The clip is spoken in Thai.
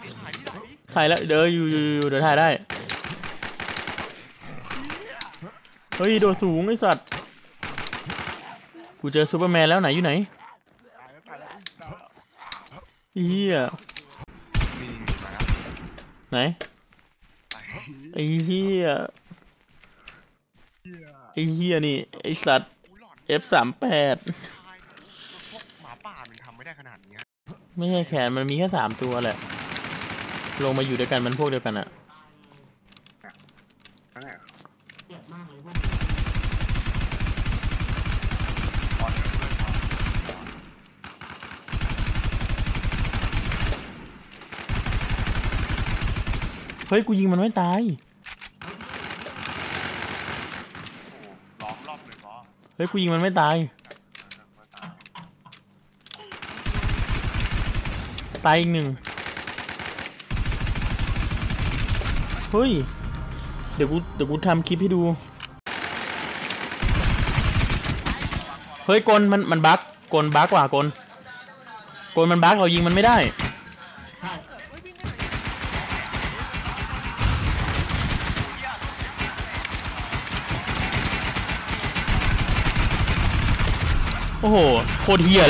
ายดิถ่ายดิถ่ายดิถ่ายแล้วเดี๋ยวอยู่อยู่อยู่เดี๋ยวถ่ายได้ เฮ้ยโดดสูงไอสัตว์ กูเจอซูเปอร์แมนแล้วไหนอยู่ไหนตายแล้วตายแล้วตายแล้วเฮียนี่มาแล้วไหนตายไอ้เฮียเหี้ยไอ้เฮียนี่ไอสัตว์กูหลอน F สามแปดตายพวกหมาป่ามันทำไม่ได้ขนาดนี้ไม่ใช่แขนมันมีแค่สามตัวแหละ ลงมาอยู่ด้วยกันมันพวกเดียวกันอะนั่นแหละเฮ้ยกูยิงมันไม่ตายล้อมรอบเลยล้อเฮ้ยกูยิงมันไม่ตาย ตายอีกหนึ่ง เฮ้ย เดี๋ยวกูเดี๋ยวกูทำคลิปให้ดู เฮ้ยกลมันมันบั๊กกลบั๊กว่ะกลกลมันบั๊กเรายิงมันไม่ได้โอ้โห โคตรเฮียเลย